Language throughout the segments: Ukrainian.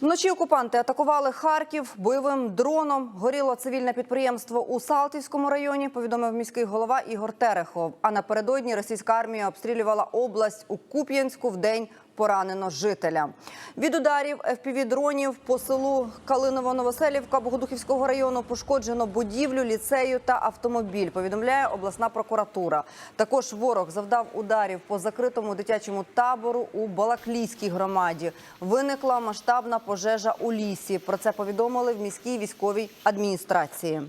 Вночі окупанти атакували Харків бойовим дроном. Горіло цивільне підприємство у Салтівському районі. Повідомив міський голова Ігор Терехов. А напередодні російська армія обстрілювала область у Куп'янську в день. Поранено жителя від ударів fpv дронів по селу Калиново-Новоселівка Богодухівського району пошкоджено будівлю, ліцею та автомобіль. Повідомляє обласна прокуратура. Також ворог завдав ударів по закритому дитячому табору у Балаклійській громаді. Виникла масштабна пожежа у лісі. Про це повідомили в міській військовій адміністрації.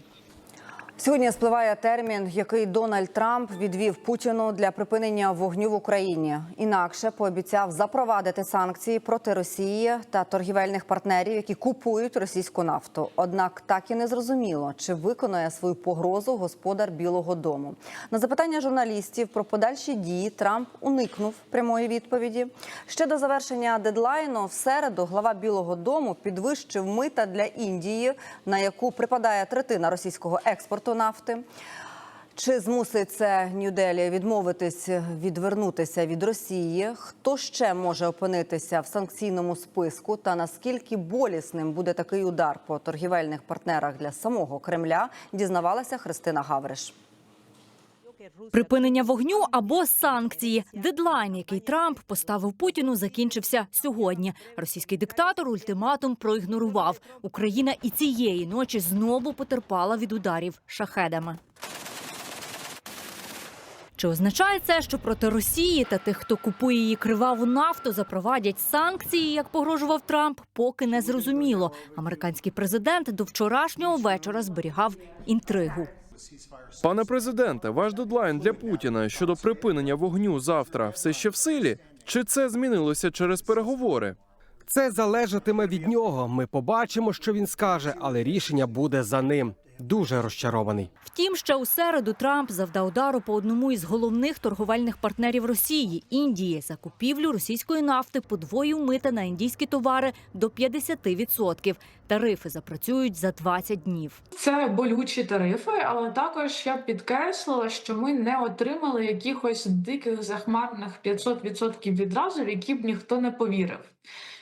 Сьогодні спливає термін, який Дональд Трамп відвів Путіну для припинення вогню в Україні. Інакше пообіцяв запровадити санкції проти Росії та торгівельних партнерів, які купують російську нафту. Однак так і не зрозуміло, чи виконує свою погрозу господар Білого Дому. На запитання журналістів про подальші дії Трамп уникнув прямої відповіді. Ще до завершення дедлайну в середу глава Білого Дому підвищив мита для Індії, на яку припадає третина російського експорту нафти. Чи змусить це Нью-Делі відмовитись відвернутися від Росії? Хто ще може опинитися в санкційному списку? Та наскільки болісним буде такий удар по торгівельних партнерах для самого Кремля? Дізнавалася Христина Гавриш. Припинення вогню або санкції. Дедлайн, який Трамп поставив Путіну, закінчився сьогодні. Російський диктатор ультиматум проігнорував. Україна і цієї ночі знову потерпала від ударів шахедами. Чи означає це, що проти Росії та тих, хто купує її криваву нафту, запровадять санкції, як погрожував Трамп, поки не зрозуміло. Американський президент до вчорашнього вечора зберігав інтригу. Пане президенте, ваш дедлайн для Путіна щодо припинення вогню завтра все ще в силі? Чи це змінилося через переговори? Це залежатиме від нього. Ми побачимо, що він скаже, але рішення буде за ним. Дуже розчарований. Втім, ще у середу Трамп завдав удару по одному із головних торговельних партнерів Росії Індії за купівлю російської нафти подвоїв мита на індійські товари до 50%. Тарифи запрацюють за 20 днів. Це болючі тарифи, але також я підкреслила, що ми не отримали якихось диких захмарних 500% відразу, в які б ніхто не повірив.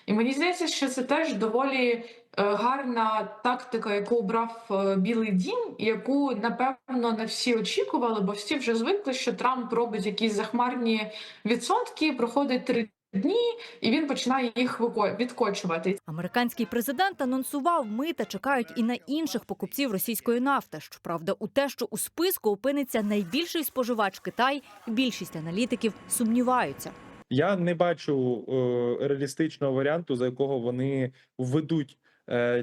І мені здається, що це теж доволі гарна тактика, яку обрав е, Білий Дім, яку напевно не всі очікували, бо всі вже звикли, що Трамп робить якісь захмарні відсотки, проходить три дні, і він починає їх відкочувати. Американський президент анонсував мита чекають і на інших покупців російської нафти. Щоправда, у те, що у списку опиниться найбільший споживач Китай, більшість аналітиків сумніваються. Я не бачу е, реалістичного варіанту, за якого вони введуть е,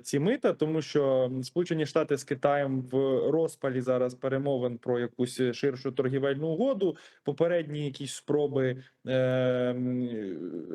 ці мита, тому що Сполучені Штати з Китаєм в розпалі зараз перемовин про якусь ширшу торгівельну угоду. Попередні якісь спроби е,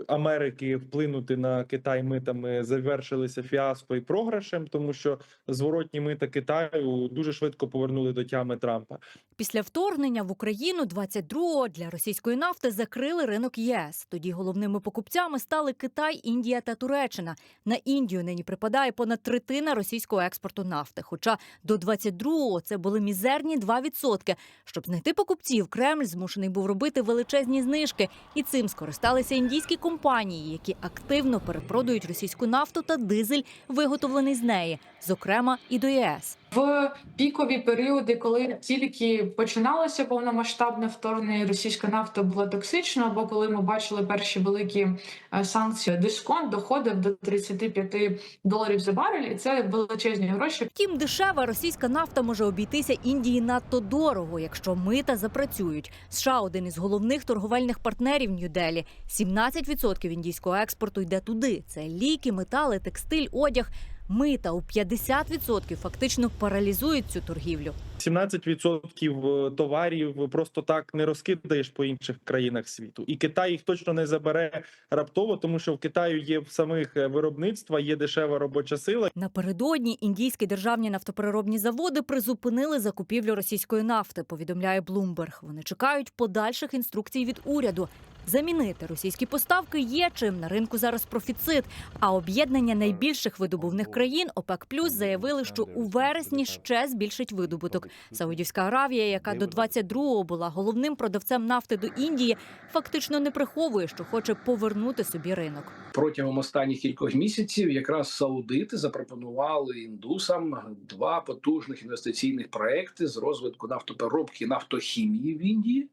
Америки вплинути на Китай митами завершилися фіаско і програшем, тому що зворотні мита Китаю дуже швидко повернули до тями Трампа. Після вторгнення в Україну 22-го для російської нафти закрили ринок ЄС. Тоді головними покупцями стали Китай, Індія та Туреччина. На Індію нині припадає понад третина російського експорту нафти. Хоча до 22-го це були мізерні 2%. Щоб знайти покупців, Кремль змушений був робити величезні знижки, і цим скористалися індійські компанії, які активно перепродають російську нафту та дизель, виготовлений з неї, зокрема і до ЄС. В пікові періоди, коли тільки починалося повномасштабне вторгнення, російська нафта була токсична, або коли ми бачили перші великі е, санкції, дисконт доходив до 35 доларів за барель, і це величезні гроші. Втім, дешева російська нафта може обійтися Індії надто дорого, якщо мита запрацюють. США один із головних торговельних партнерів Нью-Делі. 17% індійського експорту йде туди. Це ліки, метали, текстиль, одяг. Мита у 50% фактично паралізують цю торгівлю. 17% товарів просто так не розкидаєш по інших країнах світу, і Китай їх точно не забере раптово, тому що в Китаю є в самих е, виробництва, є дешева робоча сила. Напередодні індійські державні нафтопереробні заводи призупинили закупівлю російської нафти. Повідомляє Блумберг. Вони чекають подальших інструкцій від уряду. Замінити російські поставки є чим на ринку зараз профіцит. А об'єднання найбільших видобувних країн ОПЕК Плюс заявили, що у вересні ще збільшить видобуток. Саудівська Аравія, яка до 22-го була головним продавцем нафти до Індії, фактично не приховує, що хоче повернути собі ринок. протягом останніх кількох місяців якраз саудити запропонували індусам два потужних інвестиційних проекти з розвитку нафтопереробки нафтохімії в Індії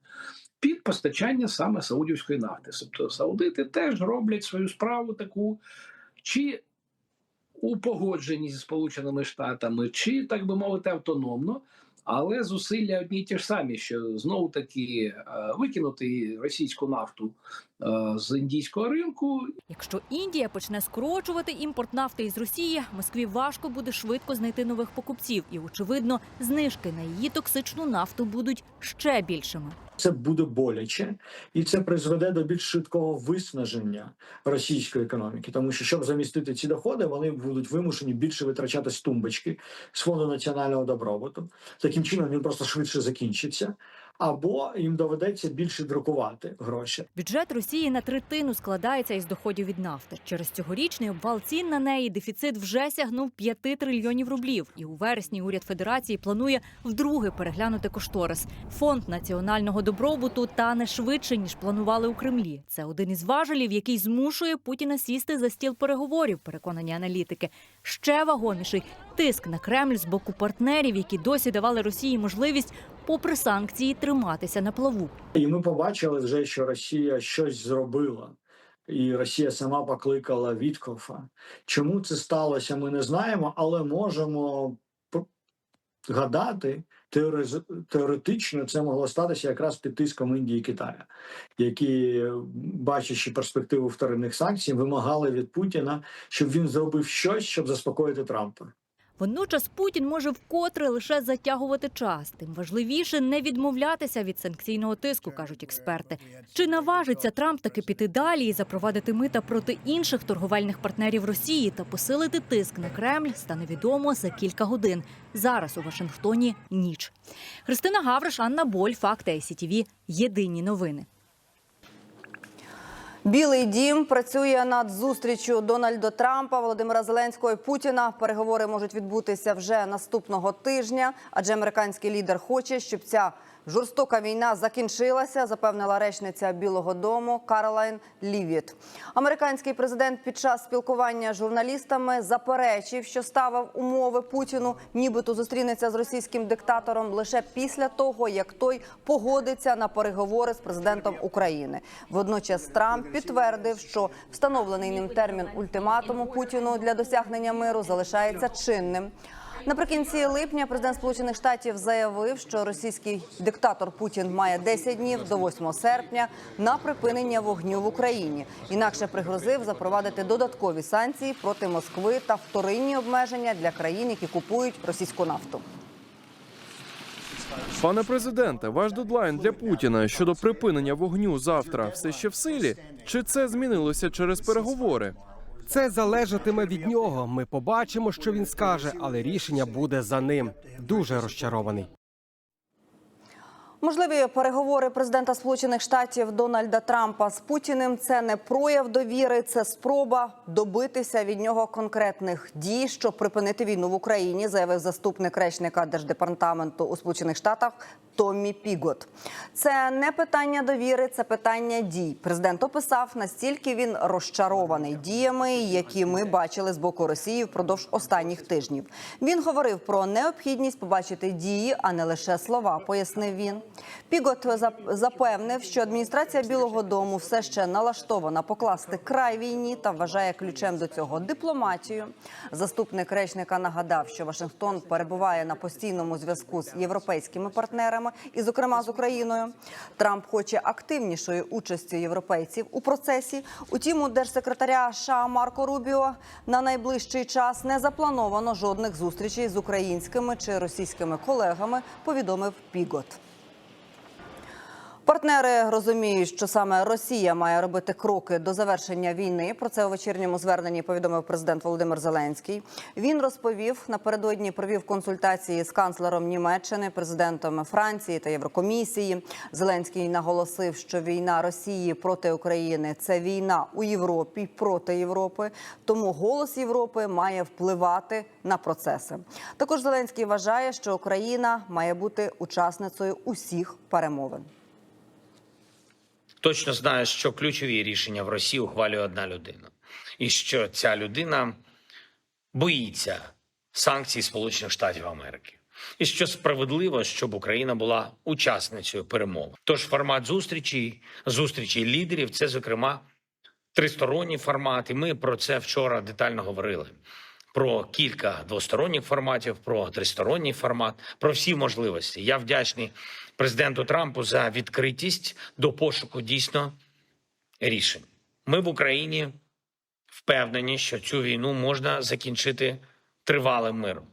під постачання саме саудівської нафти. Тобто саудити теж роблять свою справу таку, чи у погодженні зі Сполученими Штатами, чи так би мовити, автономно. Але зусилля одні й ті ж самі, що знову таки е, викинути російську нафту е, з індійського ринку Якщо Індія почне скорочувати імпорт нафти із Росії, Москві важко буде швидко знайти нових покупців, і очевидно, знижки на її токсичну нафту будуть ще більшими. Це буде боляче, і це призведе до більш швидкого виснаження російської економіки, тому що щоб замістити ці доходи, вони будуть вимушені більше витрачати з тумбочки з фонду національного добробуту. Таким чином він просто швидше закінчиться, або їм доведеться більше друкувати гроші. Бюджет Росії на третину складається із доходів від нафти. Через цьогорічний обвал цін на неї дефіцит вже сягнув 5 трильйонів рублів. І у вересні уряд Федерації планує вдруге переглянути кошторис. Фонд національного добробуту тане швидше ніж планували у Кремлі. Це один із важелів, який змушує Путіна сісти за стіл переговорів. Переконані аналітики. Ще вагоміший тиск на Кремль з боку партнерів, які досі давали Росії можливість, попри санкції, триматися на плаву. І ми побачили вже, що Росія щось зробила. І Росія сама покликала Віткофа. Чому це сталося, ми не знаємо, але можемо гадати, теоретично це могло статися якраз під тиском Індії і Китаю, які, бачачи перспективу вторинних санкцій, вимагали від Путіна, щоб він зробив щось, щоб заспокоїти Трампа. Водночас Путін може вкотре лише затягувати час. Тим важливіше не відмовлятися від санкційного тиску, кажуть експерти. Чи наважиться Трамп таки піти далі і запровадити мита проти інших торговельних партнерів Росії та посилити тиск на Кремль, стане відомо за кілька годин. Зараз у Вашингтоні ніч. Христина Гавриш, Анна Боль, Факти ICTV. Єдині новини. Білий дім працює над зустрічю Дональда Трампа, Володимира Зеленського і Путіна. Переговори можуть відбутися вже наступного тижня, адже американський лідер хоче, щоб ця жорстока війна закінчилася, запевнила речниця Білого Дому Каролайн Лівіт. Американський президент під час спілкування з журналістами заперечив, що ставив умови Путіну, нібито зустрінеться з російським диктатором лише після того, як той погодиться на переговори з президентом України. Водночас Трамп підтвердив, що встановлений ним термін ультиматуму Путіну для досягнення миру залишається чинним. Наприкінці липня президент Сполучених Штатів заявив, що російський диктатор Путін має 10 днів до 8 серпня на припинення вогню в Україні. Інакше пригрозив запровадити додаткові санкції проти Москви та вторинні обмеження для країн, які купують російську нафту. Пане президенте, ваш дедлайн для Путіна щодо припинення вогню завтра все ще в силі? Чи це змінилося через переговори? Це залежатиме від нього. Ми побачимо, що він скаже, але рішення буде за ним. Дуже розчарований. Можливі переговори президента Сполучених Штатів Дональда Трампа з Путіним це не прояв довіри, це спроба добитися від нього конкретних дій, щоб припинити війну в Україні, заявив заступник речника держдепартаменту у Сполучених Штатах Томмі Пігот. Це не питання довіри, це питання дій. Президент описав настільки він розчарований діями, які ми бачили з боку Росії впродовж останніх тижнів. Він говорив про необхідність побачити дії, а не лише слова. Пояснив він. Пігот запевнив, що адміністрація Білого Дому все ще налаштована покласти край війні та вважає ключем до цього дипломатію. Заступник речника нагадав, що Вашингтон перебуває на постійному зв'язку з європейськими партнерами, і, зокрема, з Україною. Трамп хоче активнішої участі європейців у процесі. Утім, у держсекретаря США Марко Рубіо на найближчий час не заплановано жодних зустрічей з українськими чи російськими колегами. Повідомив Пігот. Партнери розуміють, що саме Росія має робити кроки до завершення війни. Про це у вечірньому зверненні повідомив президент Володимир Зеленський. Він розповів напередодні провів консультації з канцлером Німеччини, президентом Франції та Єврокомісії. Зеленський наголосив, що війна Росії проти України це війна у Європі проти Європи. Тому голос Європи має впливати на процеси. Також Зеленський вважає, що Україна має бути учасницею усіх перемовин. Точно знаю, що ключові рішення в Росії ухвалює одна людина, і що ця людина боїться санкцій Сполучених Штатів Америки. І що справедливо, щоб Україна була учасницею перемов. Тож формат зустрічі, зустрічі лідерів, це зокрема тристоронній формат. І ми про це вчора детально говорили. Про кілька двосторонніх форматів, про тристоронній формат, про всі можливості. Я вдячний президенту Трампу за відкритість до пошуку дійсно рішень. Ми в Україні впевнені, що цю війну можна закінчити тривалим миром,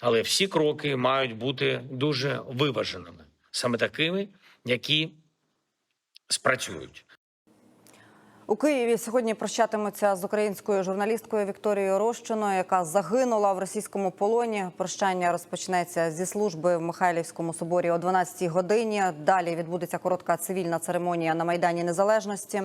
але всі кроки мають бути дуже виваженими, саме такими, які спрацюють. У Києві сьогодні прощатимуться з українською журналісткою Вікторією Рощиною, яка загинула в російському полоні. Прощання розпочнеться зі служби в Михайлівському соборі о 12-й годині. Далі відбудеться коротка цивільна церемонія на майдані Незалежності.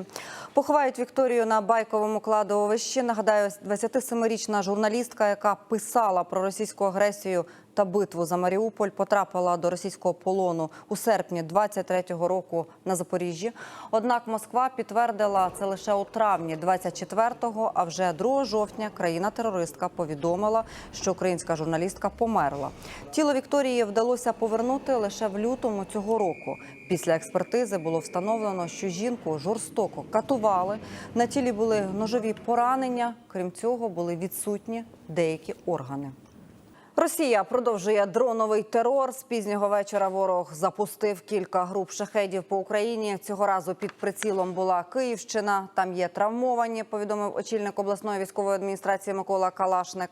Поховають Вікторію на байковому кладовищі. Нагадаю, 27-річна журналістка, яка писала про російську агресію та битву за Маріуполь потрапила до російського полону у серпні 23-го року на Запоріжжі. Однак Москва підтвердила це лише у травні 24-го, а вже 2 жовтня країна-терористка повідомила, що українська журналістка померла. Тіло Вікторії вдалося повернути лише в лютому цього року. Після експертизи було встановлено, що жінку жорстоко катували. На тілі були ножові поранення. Крім цього, були відсутні деякі органи. Росія продовжує дроновий терор. З пізнього вечора ворог запустив кілька груп шахедів по Україні. Цього разу під прицілом була Київщина. Там є травмовані. Повідомив очільник обласної військової адміністрації Микола Калашник.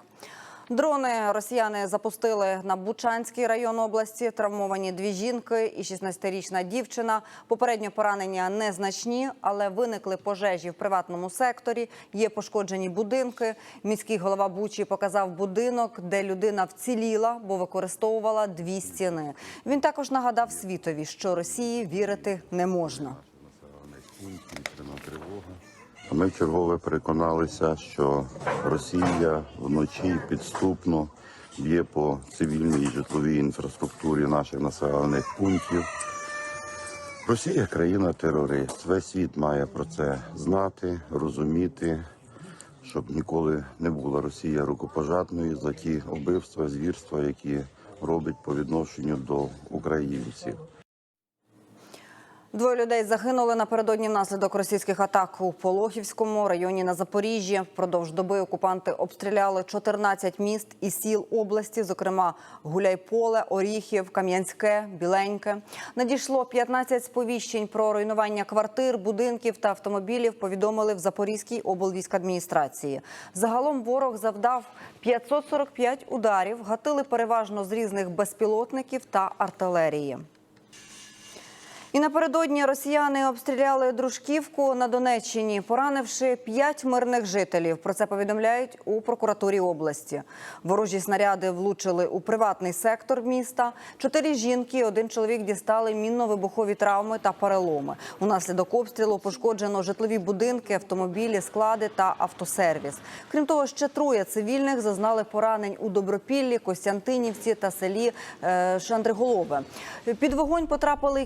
Дрони росіяни запустили на Бучанський район області. Травмовані дві жінки і 16-річна дівчина. Попередньо поранення незначні, але виникли пожежі в приватному секторі. Є пошкоджені будинки. Міський голова Бучі показав будинок, де людина вціліла, бо використовувала дві стіни. Він також нагадав світові, що Росії вірити не можна. Ми вчергове переконалися, що Росія вночі підступно б'є по цивільній житловій інфраструктурі наших населених пунктів. Росія країна-терорист. Весь світ має про це знати, розуміти, щоб ніколи не була Росія рукопожатною за ті убивства, звірства, які робить по відношенню до українців. Двоє людей загинули напередодні внаслідок російських атак у Пологівському районі на Запоріжжі. Впродовж доби окупанти обстріляли 14 міст і сіл області, зокрема Гуляйполе, Оріхів, Кам'янське, Біленьке. Надійшло 15 сповіщень про руйнування квартир, будинків та автомобілів. Повідомили в Запорізькій облвійськадміністрації. Загалом ворог завдав 545 ударів, гатили переважно з різних безпілотників та артилерії. І напередодні росіяни обстріляли Дружківку на Донеччині, поранивши п'ять мирних жителів. Про це повідомляють у прокуратурі області. Ворожі снаряди влучили у приватний сектор міста. Чотири жінки, один чоловік дістали мінно-вибухові травми та переломи. Унаслідок обстрілу пошкоджено житлові будинки, автомобілі, склади та автосервіс. Крім того, ще троє цивільних зазнали поранень у Добропіллі, Костянтинівці та селі е, Шандриголове. Під вогонь потрапили і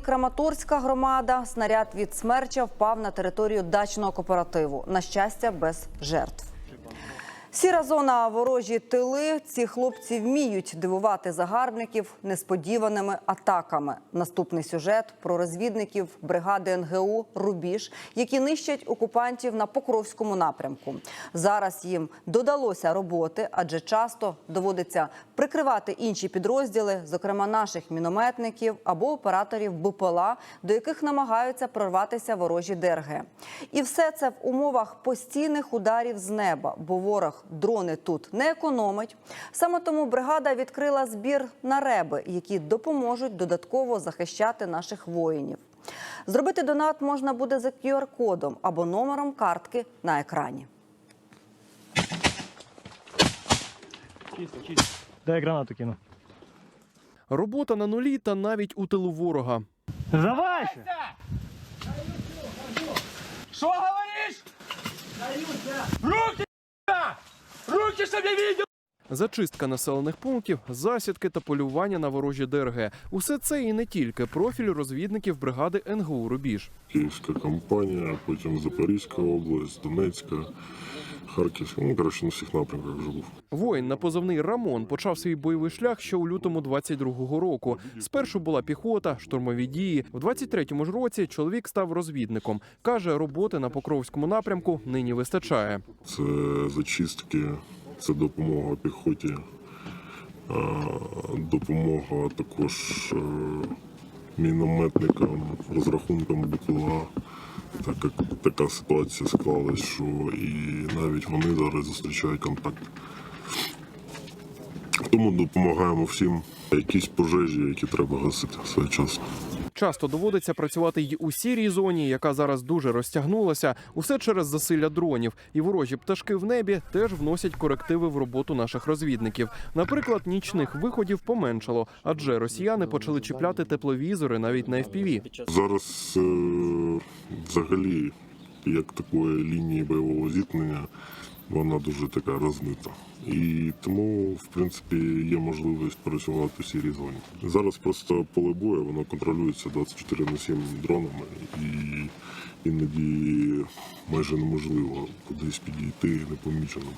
Краматорська громада. Снаряд від смерча впав на територію дачного кооперативу. На щастя, без жертв. Сіра зона ворожі тили. Ці хлопці вміють дивувати загарбників несподіваними атаками. Наступний сюжет про розвідників бригади НГУ Рубіж, які нищать окупантів на Покровському напрямку. Зараз їм додалося роботи, адже часто доводиться прикривати інші підрозділи, зокрема наших мінометників або операторів БПЛА, до яких намагаються прорватися ворожі ДРГ. І все це в умовах постійних ударів з неба, бо ворог дрони тут не економить. Саме тому бригада відкрила збір на реби, які допоможуть додатково захищати наших воїнів. Зробити донат можна буде за QR-кодом або номером картки на екрані. Дай гранату кину. Робота на нулі та навіть у тилу ворога. Давайте! Зачистка населених пунктів, засідки та полювання на ворожі ДРГ. Усе це і не тільки профіль розвідників бригади НГУ Рубіж. Київська компанія, потім Запорізька область, Донецька, Харківська. Ну, коротше, на всіх напрямках вже був. Воїн на позивний Рамон почав свій бойовий шлях ще у лютому 22-го року. Спершу була піхота, штурмові дії. В 23-му ж році чоловік став розвідником. каже, роботи на Покровському напрямку нині вистачає. Це зачистки, це допомога піхоті, допомога також е, мінометникам, розрахункам БПЛА. Так як така ситуація склалась, що і навіть вони зараз зустрічають контакт. Тому допомагаємо всім якісь пожежі, які треба гасити своєчасно. Часто доводиться працювати й у сірій зоні, яка зараз дуже розтягнулася. Усе через засилля дронів. І ворожі пташки в небі теж вносять корективи в роботу наших розвідників. Наприклад, нічних виходів поменшало, адже росіяни почали чіпляти тепловізори навіть на FPV. Зараз е, взагалі, як такої лінії бойового зіткнення, вона дуже така розмита. І тому, в принципі, є можливість працювати в сірій зоні. Зараз просто поле бою, воно контролюється 24 на 7 дронами, і іноді майже неможливо кудись підійти непоміченим.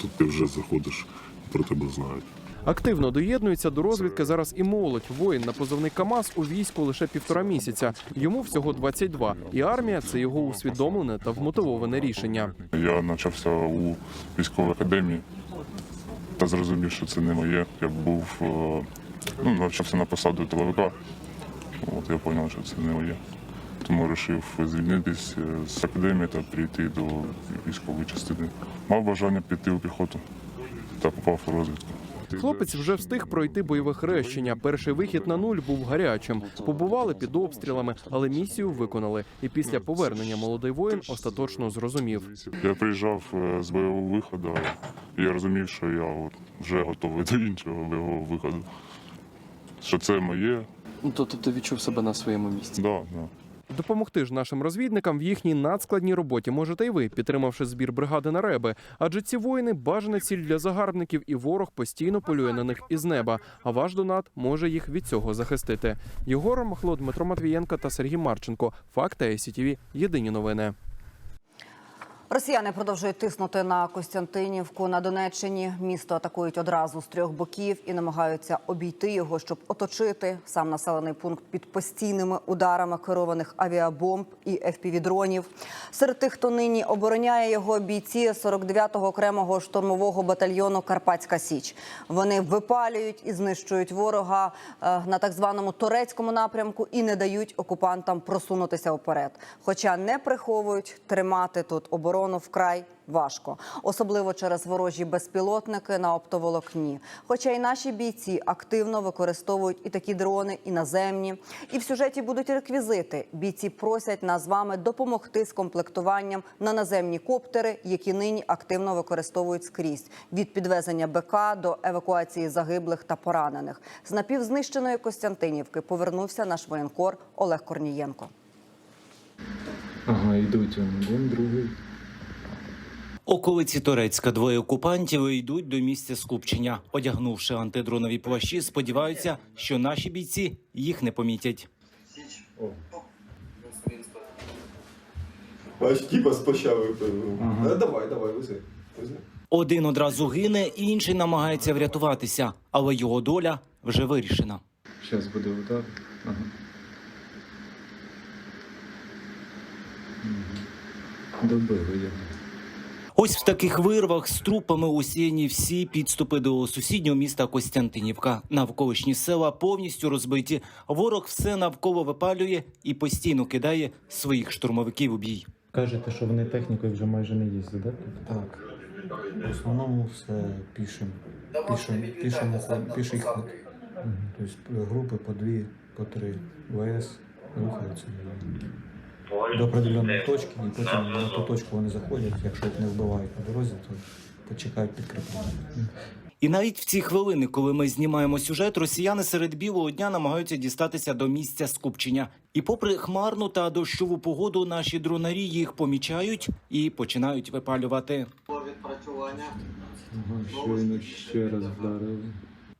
Тут ти вже заходиш, про тебе знають. Активно доєднується до розвідки зараз і молодь. Воїн на позивний КАМАЗ у війську лише півтора місяця. Йому всього 22. І армія це його усвідомлене та вмотивоване рішення. Я навчався у військовій академії та зрозумів, що це не моє. Я був е, ну, навчався на посаду тиловика. От я зрозумів, що це не моє. Тому вирішив звільнитись е, з академії та прийти до військової частини. Мав бажання піти у піхоту та попав у розвідку. Хлопець вже встиг пройти бойове хрещення. Перший вихід на нуль був гарячим. Побували під обстрілами, але місію виконали. І після повернення молодий воїн остаточно зрозумів. Я приїжджав е, з бойового виходу, і я розумів, що я от вже готовий до іншого бойового виходу. Що це моє, Ну, тобто ти відчув себе на своєму місці. да, да. Допомогти ж нашим розвідникам в їхній надскладній роботі можете й ви, підтримавши збір бригади на реби. Адже ці воїни бажана ціль для загарбників, і ворог постійно полює на них із неба. А ваш донат може їх від цього захистити. Єгор Махло, Дмитро Матвієнко та Сергій Марченко. Факти СІТВ. Єдині новини. Росіяни продовжують тиснути на Костянтинівку на Донеччині. Місто атакують одразу з трьох боків і намагаються обійти його, щоб оточити сам населений пункт під постійними ударами керованих авіабомб і FPV-дронів. Серед тих, хто нині обороняє його бійці 49-го окремого штурмового батальйону Карпатська Січ. Вони випалюють і знищують ворога е, на так званому турецькому напрямку і не дають окупантам просунутися вперед. Хоча не приховують тримати тут оборону вкрай важко, особливо через ворожі безпілотники на оптоволокні. Хоча й наші бійці активно використовують і такі дрони, і наземні. І в сюжеті будуть реквізити. Бійці просять нас з вами допомогти з комплектуванням на наземні коптери, які нині активно використовують скрізь від підвезення БК до евакуації загиблих та поранених. З напівзнищеної Костянтинівки повернувся наш воєнкор Олег Корнієнко. Ага, йдуть один, другий. Околиці Турецька двоє окупантів йдуть до місця скупчення. Одягнувши антидронові плащі, сподіваються, що наші бійці їх не помітять. Бач, типа спочатку. Ага. Давай, давай, вези. Один одразу гине, інший намагається врятуватися, але його доля вже вирішена. Зараз буде удар. Ага. Добили його. Ось в таких вирвах з трупами усіяні всі підступи до сусіднього міста Костянтинівка. Навколишні села повністю розбиті. Ворог все навколо випалює і постійно кидає своїх штурмовиків у бій. Кажете, що вони технікою вже майже не їздять, так? Так. В основному все пішим. Пішим, пішим ход, піший ход. Тобто групи по дві, по три ВС рухаються до определеної точки, і потім на ту точку вони заходять. Якщо їх не вбивають на дорозі, то, то чекають підкріплення. І навіть в ці хвилини, коли ми знімаємо сюжет, росіяни серед білого дня намагаються дістатися до місця скупчення. І попри хмарну та дощову погоду, наші дронарі їх помічають і починають випалювати. Ага, щойно ще раз вдарили.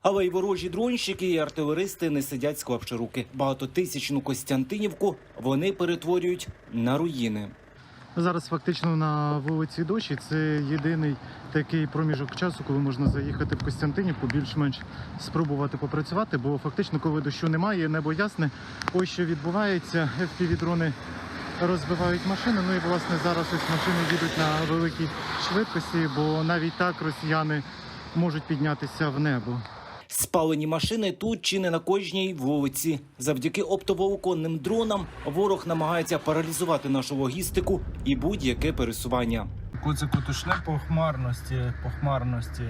Але й ворожі дронщики і артилеристи не сидять склавши руки. Багатотисячну Костянтинівку вони перетворюють на руїни. Зараз фактично на вулиці Дощі це єдиний такий проміжок часу, коли можна заїхати в Костянтинівку, більш-менш спробувати попрацювати, бо фактично, коли дощу немає, небо ясне, ось що відбувається. FPV-дрони розбивають машини. Ну і власне зараз ось машини їдуть на великій швидкості, бо навіть так росіяни можуть піднятися в небо. Спалені машини тут чи не на кожній вулиці. Завдяки оптоволоконним дронам ворог намагається паралізувати нашу логістику і будь-яке пересування. Куцику тушне по хмарності, по хмарності.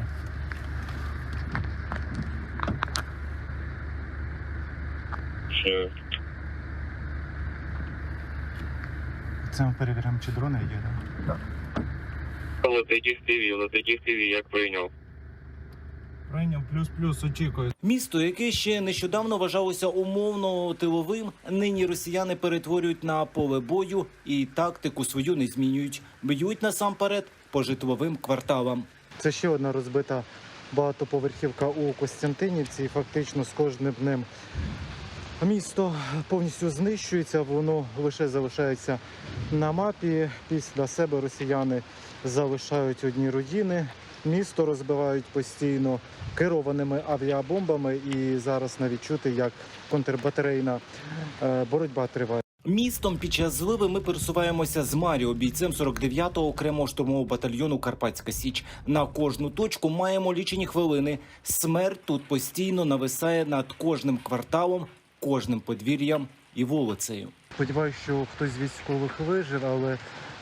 Це ми перевіряємо, чи дрони є. да? Летить їх ТВ, летить їх ТВ, як прийняв. Прийняв плюс-плюс, очікую. Місто, яке ще нещодавно вважалося умовно тиловим, нині росіяни перетворюють на поле бою і тактику свою не змінюють. Б'ють насамперед по житловим кварталам. Це ще одна розбита багатоповерхівка у Костянтинівці. І фактично з кожним днем місто повністю знищується, воно лише залишається на мапі. Після себе росіяни залишають одні руїни. Місто розбивають постійно керованими авіабомбами, і зараз навіть чути, як контрбатарейна е, боротьба триває. Містом під час зливи ми пересуваємося з Маріо, бійцем 49-го окремого штурмового батальйону Карпатська Січ. На кожну точку маємо лічені хвилини. Смерть тут постійно нависає над кожним кварталом, кожним подвір'ям і вулицею. Сподіваюся, що хтось з військових вижив, але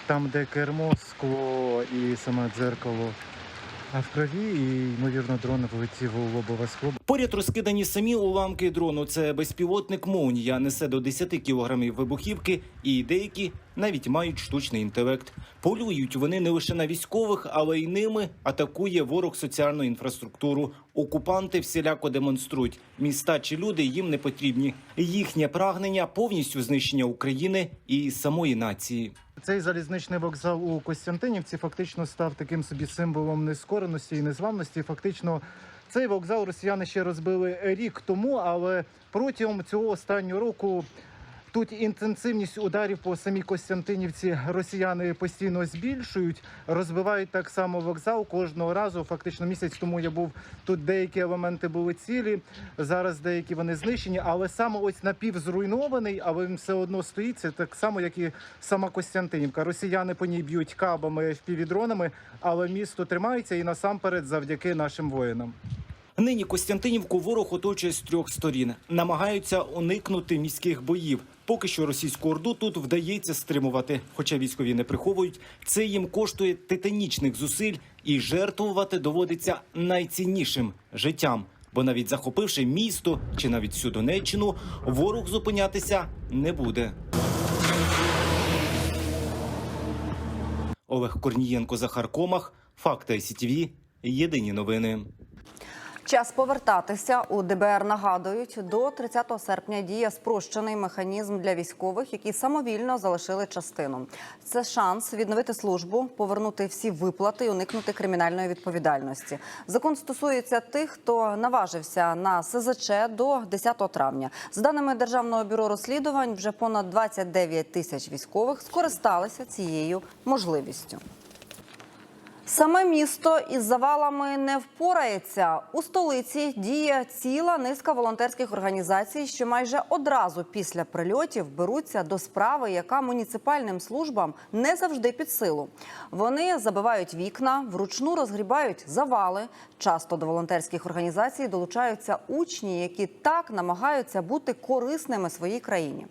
там, де кермо, скло і саме дзеркало в крові, і ймовірно, дрон влетів у лобове скло. Поряд розкидані самі уламки дрону. Це безпілотник Молнія несе до 10 кілограмів вибухівки, і деякі навіть мають штучний інтелект. Полюють вони не лише на військових, але й ними атакує ворог соціальну інфраструктуру. Окупанти всіляко демонструють міста чи люди їм не потрібні. Їхнє прагнення повністю знищення України і самої нації. Цей залізничний вокзал у Костянтинівці фактично став таким собі символом нескореності і незламності. Фактично, цей вокзал росіяни ще розбили рік тому, але протягом цього останнього року. Тут інтенсивність ударів по самій Костянтинівці росіяни постійно збільшують, розбивають так само вокзал кожного разу. Фактично місяць тому я був тут. Деякі елементи були цілі. Зараз деякі вони знищені, але саме ось напівзруйнований, але він все одно стоїть. Це так само, як і сама Костянтинівка. Росіяни по ній б'ють кабами, FPV-дронами, але місто тримається і насамперед завдяки нашим воїнам. Нині Костянтинівку ворог оточує з трьох сторін. Намагаються уникнути міських боїв. Поки що російську орду тут вдається стримувати. Хоча військові не приховують, це їм коштує титанічних зусиль і жертвувати доводиться найціннішим життям. Бо навіть захопивши місто чи навіть всю Донеччину, ворог зупинятися не буде. Олег Корнієнко, Захар Комах, Факти СІТВ. Єдині новини. Час повертатися у ДБР нагадують, до 30 серпня діє спрощений механізм для військових, які самовільно залишили частину. Це шанс відновити службу, повернути всі виплати і уникнути кримінальної відповідальності. Закон стосується тих, хто наважився на СЗЧ до 10 травня. За даними Державного бюро розслідувань, вже понад 29 тисяч військових скористалися цією можливістю. Саме місто із завалами не впорається. У столиці діє ціла низка волонтерських організацій, що майже одразу після прильотів беруться до справи, яка муніципальним службам не завжди під силу. Вони забивають вікна, вручну розгрібають завали. Часто до волонтерських організацій долучаються учні, які так намагаються бути корисними своїй країні.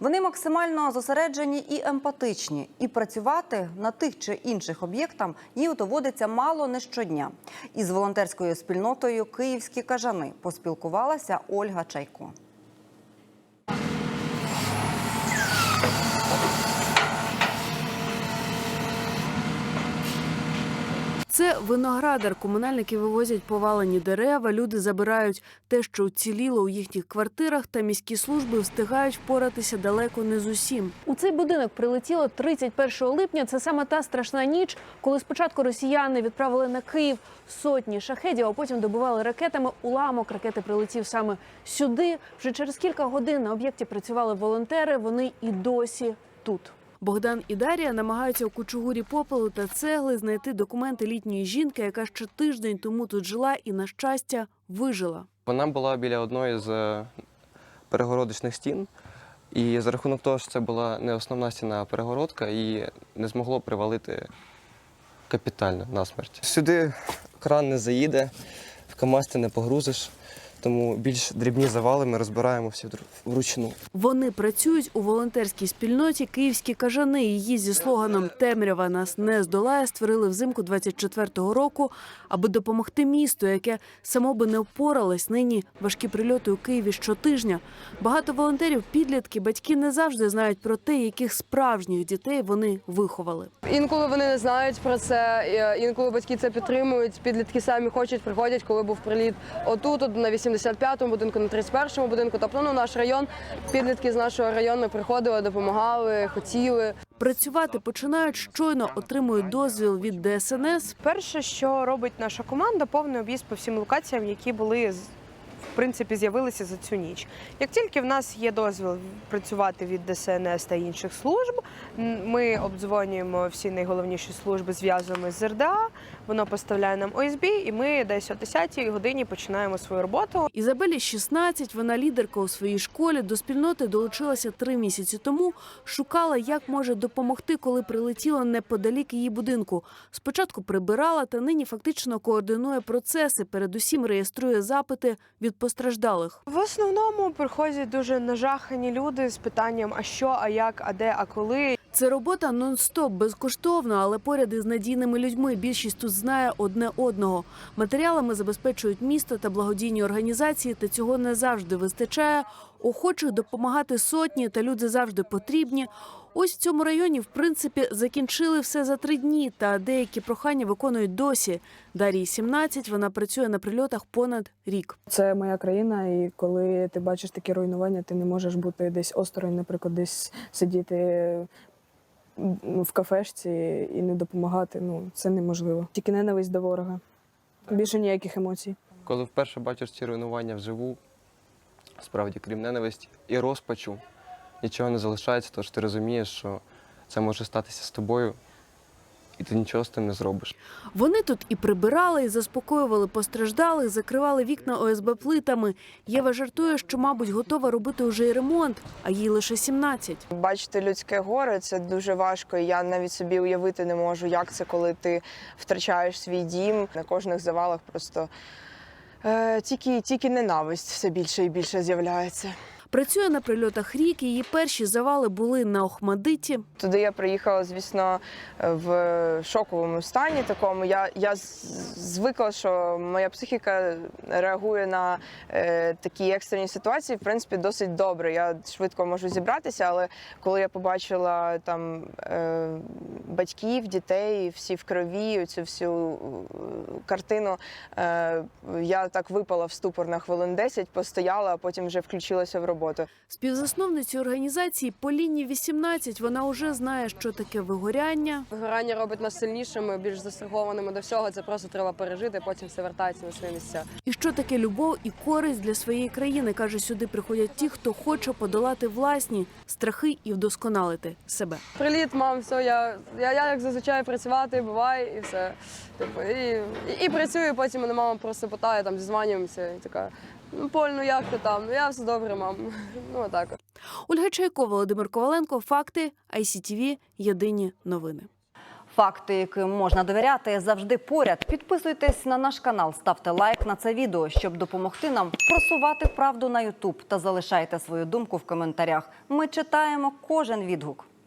Вони максимально зосереджені і емпатичні, і працювати на тих чи інших об'єктах їм доводиться мало не щодня. Із волонтерською спільнотою Київські кажани поспілкувалася Ольга Чайко. Це виноградар. Комунальники вивозять повалені дерева, люди забирають те, що уціліло у їхніх квартирах, та міські служби встигають впоратися далеко не з усім. У цей будинок прилетіло 31 липня. Це саме та страшна ніч, коли спочатку росіяни відправили на Київ сотні шахедів, а потім добували ракетами. Уламок ракети прилетів саме сюди. Вже через кілька годин на об'єкті працювали волонтери. Вони і досі тут. Богдан і Дар'я намагаються у кучугурі попелу та цегли знайти документи літньої жінки, яка ще тиждень тому тут жила і, на щастя, вижила. Вона була біля одної з е, перегородочних стін, і за рахунок того, що це була не основна стіна, перегородка, її не змогло привалити капітально насмерть. Сюди кран не заїде, в КАМАЗ ти не погрузиш, тому більш дрібні завали ми розбираємо всі вручну. Вони працюють у волонтерській спільноті Київські кажани. Її зі слоганом Темрява нас не здолає створили взимку 24-го року, аби допомогти місту, яке само би не впоралось. Нині важкі прильоти у Києві щотижня. Багато волонтерів, підлітки, батьки не завжди знають про те, яких справжніх дітей вони виховали. Інколи вони не знають про це, е, інколи батьки це підтримують. Підлітки самі хочуть, приходять, коли був приліт отут, от на 85-му будинку, на 31-му будинку. Тобто ну, наш район, підлітки з нашого району приходили, допомагали, хотіли. Працювати починають щойно отримують дозвіл від ДСНС. Перше, що робить наша команда, повний об'їзд по всім локаціям, які були в принципі з'явилися за цю ніч. Як тільки в нас є дозвіл працювати від ДСНС та інших служб, ми обдзвонюємо всі найголовніші служби, зв'язуємо з РДА, воно поставляє нам ОСБ, і ми десь о 10-й годині починаємо свою роботу. Ізабелі 16, вона лідерка у своїй школі. До спільноти долучилася три місяці тому. Шукала, як може допомогти, коли прилетіло неподалік її будинку. Спочатку прибирала, та нині фактично координує процеси. Передусім реєструє запити від постраждалих. В основному приходять дуже нажахані люди з питанням: а що, а як, а де, а коли. Це робота нон-стоп, безкоштовно, але поряд із надійними людьми. Більшість тут знає одне одного. Матеріалами забезпечують місто та благодійні організації, та цього не завжди вистачає. Охочих допомагати сотні, та люди завжди потрібні. Ось в цьому районі, в принципі, закінчили все за три дні, та деякі прохання виконують досі. Дар'ї 17, вона працює на прильотах понад рік. Це моя країна, і коли ти бачиш такі руйнування, ти не можеш бути десь осторонь, наприклад, десь сидіти в кафешці і не допомагати. Ну це неможливо. Тільки ненависть до ворога. Більше ніяких емоцій. Коли вперше бачиш ці руйнування вживу, справді, крім ненависті і розпачу, нічого не залишається, тож ти розумієш, що це може статися з тобою, і ти нічого з тим не зробиш. Вони тут і прибирали, і заспокоювали постраждалих, закривали вікна ОСБ плитами. Єва жартує, що, мабуть, готова робити уже й ремонт, а їй лише 17. Бачити людське горе це дуже важко. і Я навіть собі уявити не можу, як це, коли ти втрачаєш свій дім. На кожних завалах просто е, тільки, тільки ненависть все більше і більше з'являється. Працює на прильотах рік. Її перші завали були на Охмадиті. Туди я приїхала, звісно, в шоковому стані такому. Я, я звикла, що моя психіка реагує на е, такі екстрені ситуації, в принципі, досить добре. Я швидко можу зібратися, але коли я побачила там е, батьків, дітей, всі в крові, цю всю е, картину, е, я так випала в ступор на хвилин 10, постояла, а потім вже включилася в роботу. Співзасновниці організації Поліні 18 Вона вже знає, що таке вигоряння. Вигорання робить нас сильнішими, більш застрахованими до всього. Це просто треба пережити, потім все вертається на свої місця. І що таке любов і користь для своєї країни? каже, сюди приходять ті, хто хоче подолати власні страхи і вдосконалити себе. Привіт, мам, все, я, я, я як зазвичай працювати, буває, і все. Типу, і, і, і працюю, потім мене мама просто питає, там зізванюємося, і така. Ну, Поль, ну як ти там? Ну я все добре, мам. Ну отак. Ольга Чайко, Володимир Коваленко. Факти ICTV. Єдині новини. Факти, яким можна довіряти, завжди поряд. Підписуйтесь на наш канал, ставте лайк на це відео, щоб допомогти нам просувати правду на Ютуб та залишайте свою думку в коментарях. Ми читаємо кожен відгук.